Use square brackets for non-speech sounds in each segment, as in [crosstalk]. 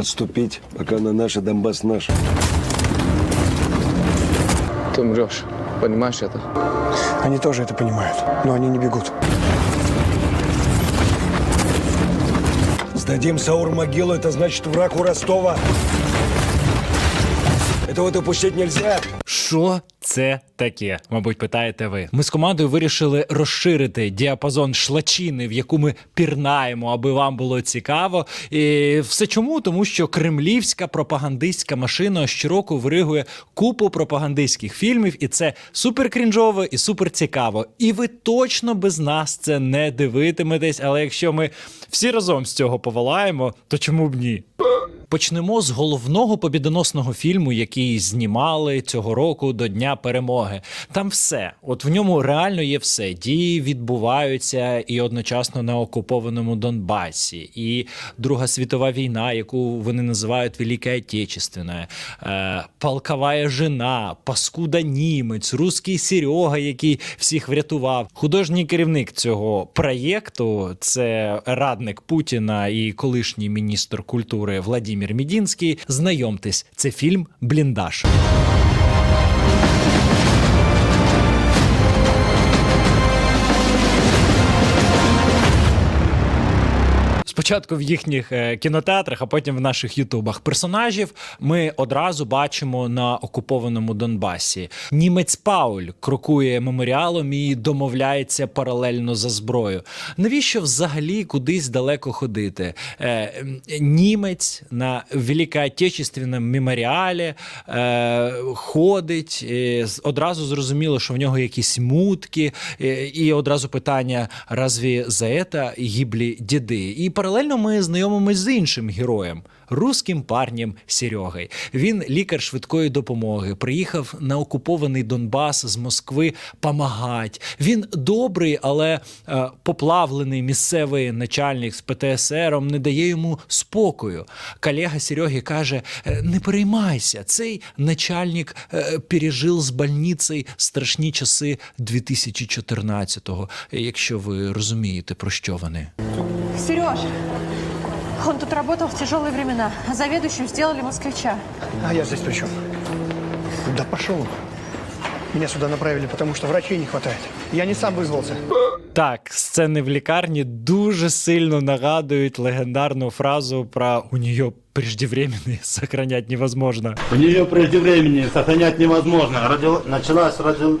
Отступить, пока на наше Донбасс наш. Ты умрешь. Понимаешь это? Они тоже это понимают, но они не бегут. Сдадим Саур могилу, это значит враг у Ростова. Этого допустить нельзя. Що це таке? Мабуть, питаєте ви. Ми з командою вирішили розширити діапазон шлачини, в яку ми пірнаємо, аби вам було цікаво. І все чому? Тому що кремлівська пропагандистська машина щороку виригує купу пропагандистських фільмів, і це супер крінжово і супер цікаво. І ви точно без нас це не дивитиметесь. Але якщо ми всі разом з цього повалаємо, то чому б ні? Почнемо з головного побідоносного фільму, який знімали цього року до Дня перемоги. Там все, от в ньому реально є все. Дії відбуваються і одночасно на окупованому Донбасі, і Друга світова війна, яку вони називають Велика Отечественна, е, полкова жена, паскуда німець, руський Серега, який всіх врятував. Художній керівник цього проєкту це радник Путіна і колишній міністр культури Владимир Мідінський. Знайомтесь, це фільм Бліндаж. Спочатку в їхніх е, кінотеатрах, а потім в наших ютубах. Персонажів ми одразу бачимо на окупованому Донбасі. Німець Пауль крокує меморіалом і домовляється паралельно за зброю. Навіщо взагалі кудись далеко ходити? Е, німець на Великоотечественному меморіалі е, ходить. е, одразу зрозуміло, що в нього якісь мутки, і одразу питання: разві за це гиблі діди? І паралельно ми знайомимось з іншим героєм. Руським парнем Серегою. Він лікар швидкої допомоги. Приїхав на окупований Донбас з Москви помагать. Він добрий, але е, поплавлений місцевий начальник з ПТСРом не дає йому спокою. Колега Сереги каже: «Е, не переймайся, цей начальник е, пережив з больницею страшні часи 2014-го, якщо ви розумієте, про що вони. Сереж, он тут работал в тяжелые времена. Заведующим сделали москвича. А я здесь при чем? Да пошел он. Меня сюда направили, потому что врачей не хватает. Я не сам вызвался. Так, сцени в лікарні дуже сильно нагадують легендарну фразу про у нее преждевременные [laughs] сохранять невозможно. У нее преждевременее сохранять невозможно. Родил- началась родил-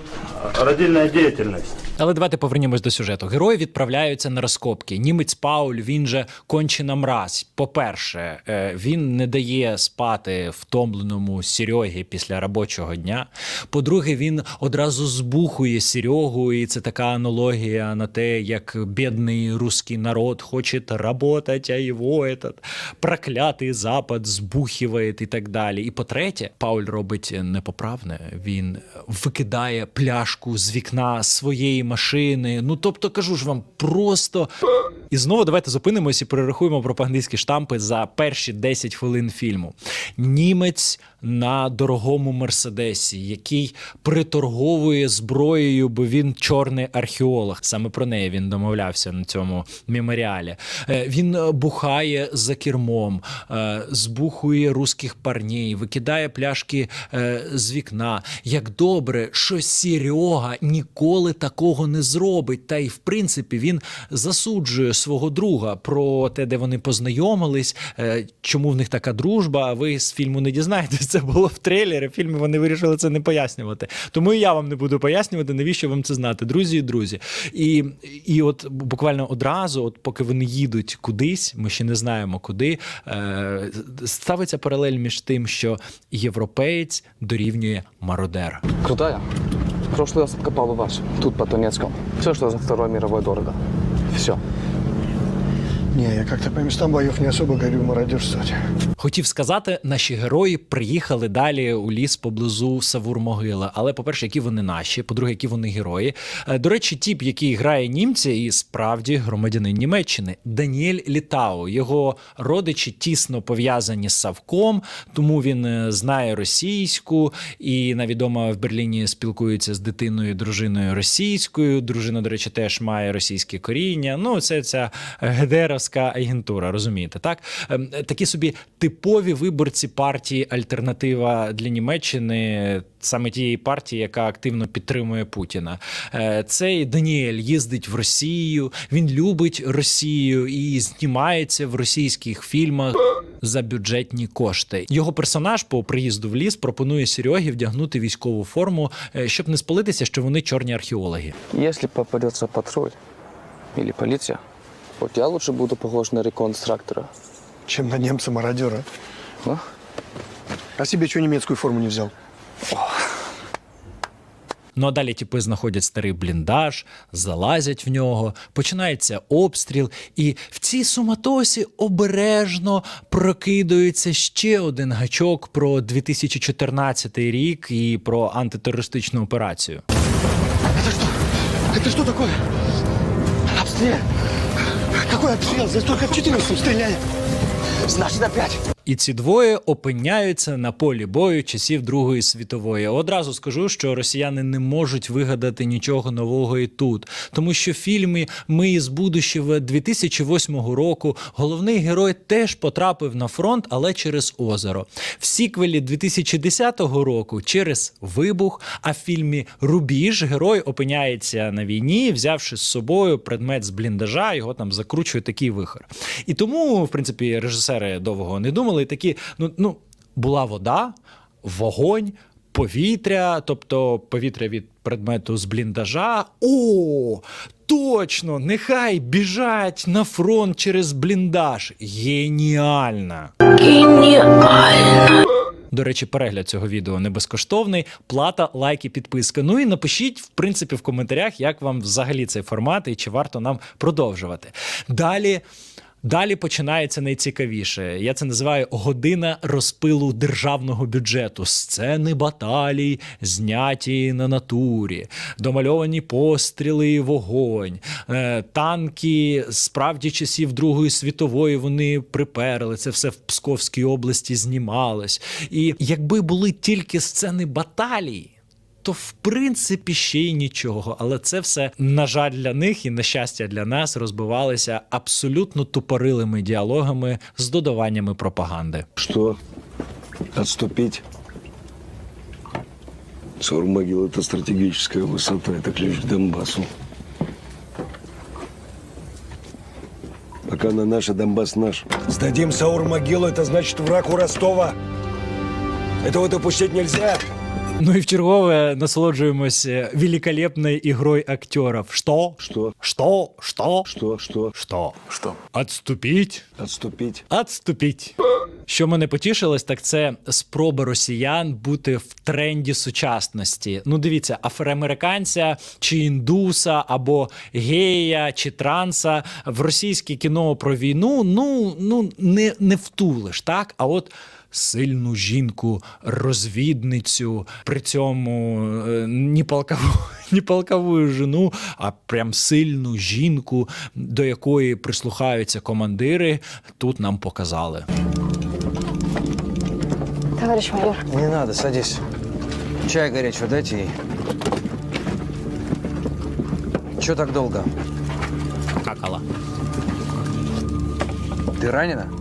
родильная деятельность. Але давайте повернімось до сюжету. Герої відправляються на розкопки. Німець Пауль, він же кончена мразь. По-перше, е, він не дає спати втомленому Серегі після робочого дня. По-друге, він одразу збухує Серегу, і це така аналогія на те, як бідний русський народ хоче работать, а його этот проклятий запад збухиває і так далі. І по-третє, Пауль робить непоправне. Він викидає пляшку з вікна своєї машини. Ну тобто, кажу ж вам, просто. І знову давайте зупинимось і перерахуємо пропагандистські штампи за перші 10 хвилин фільму. Німець на дорогому мерседесі, який приторговує зброєю, бо він чорний археолог. Саме про неї він домовлявся на цьому меморіалі. Е, Він е, бухає за кермом, е, збухує русських парней, викидає пляшки з вікна. Як добре, що Серега ніколи такого не зробить. Та й в принципі він засуджує свого друга про те, де вони познайомились, е, чому в них така дружба. Ви з фільму не дізнаєтесь. Це було в трейлері. В фільмі вони вирішили це не пояснювати. Тому і я вам не буду пояснювати, навіщо вам це знати, друзі і друзі. І, і от буквально одразу, от поки вони їдуть кудись, ми ще не знаємо куди. Е, ставиться паралель між тим, що європеєць дорівнює мародер. Крутая. Прошлый раз у вас, тут по Донецкому. Все, что за Второй мировой дорого. Все. Не, я как-то по местам боев не особо горю мародерствовать. Хотів сказати, наші герої приїхали далі у ліс поблизу Савур-Могила. Але, по-перше, які вони наші, по-друге, які вони герої. Е, До речі, тіп, який грає німця, і справді громадянин Німеччини, Даніель Літау. Його родичі тісно пов'язані з Савком, тому він е, знає російську і навідомо в Берліні спілкується з дитиною, дружиною російською. Дружина, до речі, теж має російське коріння. Ну, це ця гедеровська агентура, розумієте, так? Ем, Такі собі типові виборці партії Альтернатива для Німеччини, саме тієї партії, яка активно підтримує Путіна. Е, Цей Даніель їздить в Росію, він любить Росію і знімається в російських фільмах за бюджетні кошти. Його персонаж по приїзду в ліс пропонує Серьогі вдягнути військову форму, е, щоб не спалитися, що вони чорні археологи. Если попадется патруль или полиция, вот я лучше буду похож на реконструктора. Чем на немца-мародера. Ну? А себе что немецкую форму не взял? Ну а далі тіпи знаходять старий бліндаж, залазять в нього, починається обстріл, і в цій суматосі обережно прокидується ще один гачок про 2014 рік і про антитерористичну операцію. Это что такое? Обстрел. Какой обстрел? Здесь только в 14 стреляли. Значит, опять. І ці двоє опиняються на полі бою часів Другої світової. Одразу скажу, що росіяни не можуть вигадати нічого нового і тут, тому що в фільмі Ми із будущого 2008 року головний герой теж потрапив на фронт, але через озеро. В сіквелі 2010 року через вибух. А в фільмі Рубіж герой опиняється на війні, взявши з собою предмет з бліндажа, його там закручує такий вихор. І тому, в принципі, режисери довго не думали. І Такі, ну, ну була вода, вогонь. Повітря, тобто повітря від предмету з бліндажа. О, точно! Нехай біжать на фронт через бліндаж. Геніально! До речі, перегляд цього відео не безкоштовний. Плата, лайк і підписка. Ну і напишіть, в принципі, в коментарях, як вам взагалі цей формат і чи варто нам продовжувати. Далі. Далі починається найцікавіше. Я це називаю година розпилу державного бюджету. Сцени баталій, зняті на натурі, домальовані постріли, вогонь, е, танки справді часів Другої світової вони приперли. Це все в Псковській області знімалось. І якби були тільки сцени баталій То в принципі ще й нічого, але це все на жаль для них і на щастя для нас розбивалося абсолютно тупорилими діалогами з додаваннями пропаганди. Что? Отступить? Саурмогил – это стратегическая высота, это ключ к Донбассу. Пока на наше, Донбасс наш. Сдадим Саур-могилу, это значит враг у Ростова. Этого допустить нельзя. [laughs] Ну і в чергове насолоджуємося великолепною ігрою актерів. Що? Что? Що? Що? Что? Что? Що? Що? Отступіть. Отступить? Отступіть. Що мене потішилось, так це спроба росіян бути в тренді сучасності. Ну, дивіться, афроамериканця чи індуса, або гея чи транса в російське кіно про війну ну, ну не, не втулиш, так? А от. Сильну жінку, розвідницю, при цьому е, ні полкову, [laughs] ні полкову жену, а прям сильну жінку, до якої прислухаються командири, тут нам показали. Товарищ майор, Не надо, садись. Чай горячего дайте ей. Чего так долго? Какала. Ты ранена?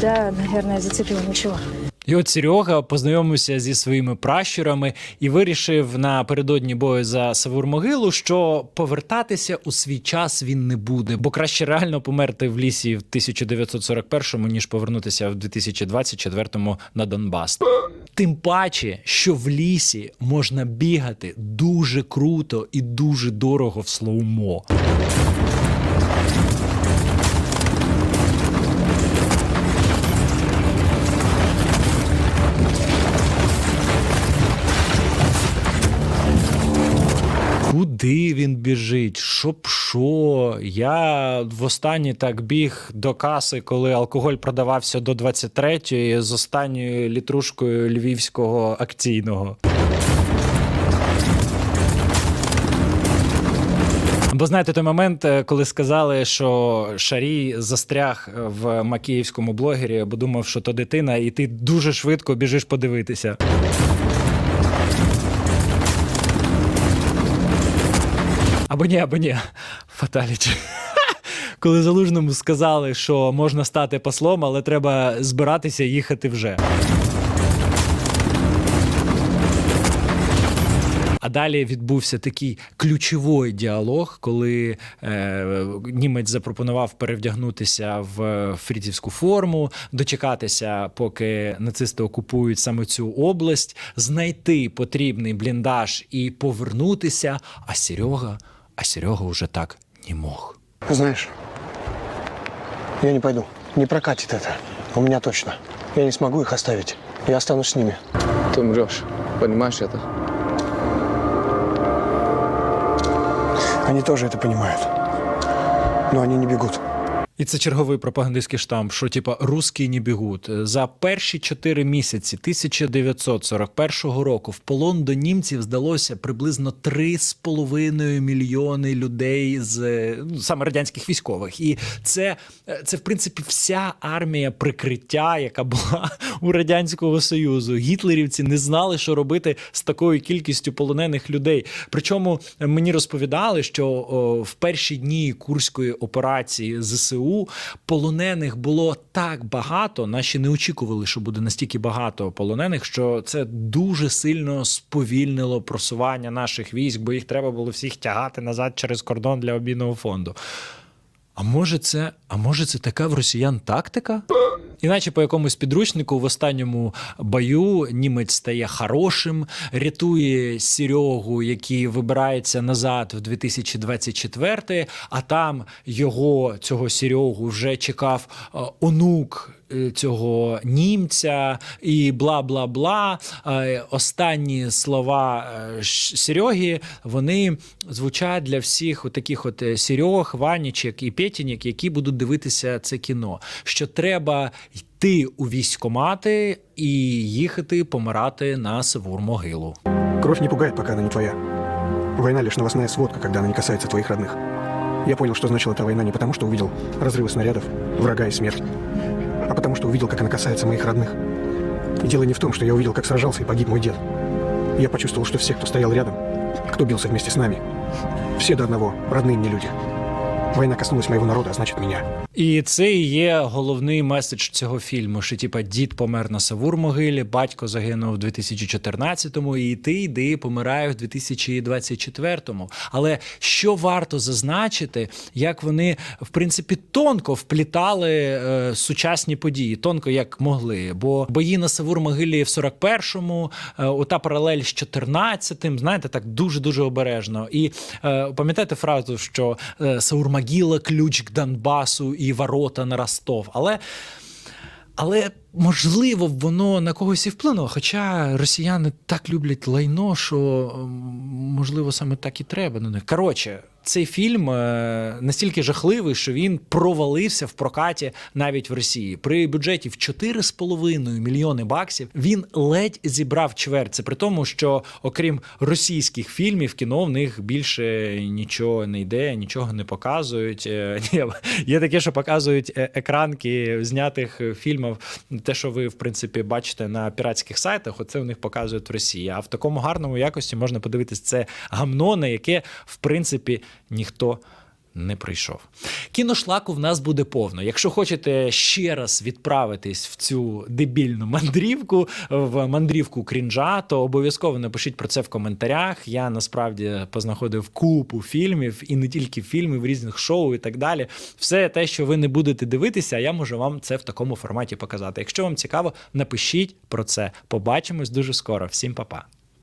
Да, наверное, зацепил ничего. І от Серега познайомився зі своїми пращурами і вирішив напередодні бою за Савур-могилу, що повертатися у свій час він не буде, бо краще реально померти в лісі в 1941-му, ніж повернутися в 2024-му на Донбас. Тим паче, що в лісі можна бігати дуже круто і дуже дорого в слоумо. Куди він біжить? Щоб що? Я востаннє так біг до каси, коли алкоголь продавався до 23-ї з останньою літрушкою львівського акційного. Бо знаєте, той момент, е, коли сказали, що Шарій застряг в макіївському блогері, бо думав, що то дитина, і ти дуже швидко біжиш подивитися. Або ні, або ні. Фаталіті. [laughs] коли залужному сказали, що можна стати послом, але треба збиратися їхати вже. А далі відбувся такий ключовий діалог, коли е, німець запропонував перевдягнутися в фрізівську форму, дочекатися, поки нацисти окупують саме цю область, знайти потрібний бліндаж і повернутися. А Серега, а Серега вже так не мог. Знаешь, я не пойду. Не прокатит это. У меня точно. Я не смогу их оставить. Я останусь с ними. Ты умрешь. Понимаешь это? Они тоже это понимают. Но они не бегут. І це черговий пропагандистський штамп, що типа русські не бігуть. За перші чотири місяці 1941 року в полон до німців здалося приблизно 3,5 мільйони людей з ну, саме радянських військових. І це, це в принципі вся армія прикриття, яка була у радянського союзу. Гітлерівці не знали, що робити з такою кількістю полонених людей. Причому мені розповідали, що о, в перші дні курської операції ЗСУ полонених було так багато. Наші не очікували, що буде настільки багато полонених, що це дуже сильно сповільнило просування наших військ, бо їх треба було всіх тягати назад через кордон для обійного фонду. А може, це, а може, це така в росіян тактика? Іначе по якомусь підручнику в останньому бою німець стає хорошим, рятує Серегу, який вибирається назад в 2024, а там його цього Серегу вже чекав е, онук цього німця і бла бла бла. Е, Останні слова е, Ш- Сереги вони звучать для всіх таких от е, Серег, Ванічек і Петінік, які будуть дивитися це кіно. Що треба йти у військкомати і їхати помирати на Савур могилу. Кровь не пугает, пока она не твоя. Война лишь новостная сводка, когда она не касается твоих родных. Я понял, что значила эта война не потому, что увидел разрывы снарядов, врага и смерть, А потому, что увидел, как она касается моих родных. И дело не в том, что я увидел, как сражался и погиб мой дед. Я почувствовал, что все, кто стоял рядом, кто бился вместе с нами, все до одного родные мне люди. Война коснулась моего народа, а значит меня. І це і є головний меседж цього фільму: що типа дід помер на Савур могилі, батько загинув у 2014-му, і ти йди помирає в 2024-му. Але що варто зазначити, як вони в принципі тонко вплітали е, сучасні події, тонко як могли. Бо бої на Савур могилі в 41-му, е, ота паралель з 14-тим, знаєте, так дуже дуже обережно. І е, пам'ятаєте фразу, що е, Саур Могила ключ к Донбасу і ворота на Ростов. Але, але можливо, воно на когось і вплинуло. Хоча росіяни так люблять лайно, що можливо саме так і треба на них. Коротше. Цей фільм е, настільки жахливий, що він провалився в прокаті навіть в Росії. При бюджеті в 4,5 мільйони баксів він ледь зібрав чверть. Це при тому, що окрім російських фільмів, кіно в них більше нічого не йде, нічого не показують. Е, [laughs] Є таке, що показують е, екранки знятих фільмів. Те, що ви в принципі бачите на піратських сайтах, оце у них показують в Росії. А в такому гарному якості можна подивитись це гамно, на яке в принципі ніхто. Не прийшов. Кіношлаку в нас буде повно. Якщо хочете ще раз відправитись в цю дебільну мандрівку, в мандрівку крінжа, то обов'язково напишіть про це в коментарях. Я насправді познаходив купу фільмів і не тільки фільмів, різних шоу і так далі. Все те, що ви не будете дивитися, я можу вам це в такому форматі показати. Якщо вам цікаво, напишіть про це. Побачимось дуже скоро. Всім па-па.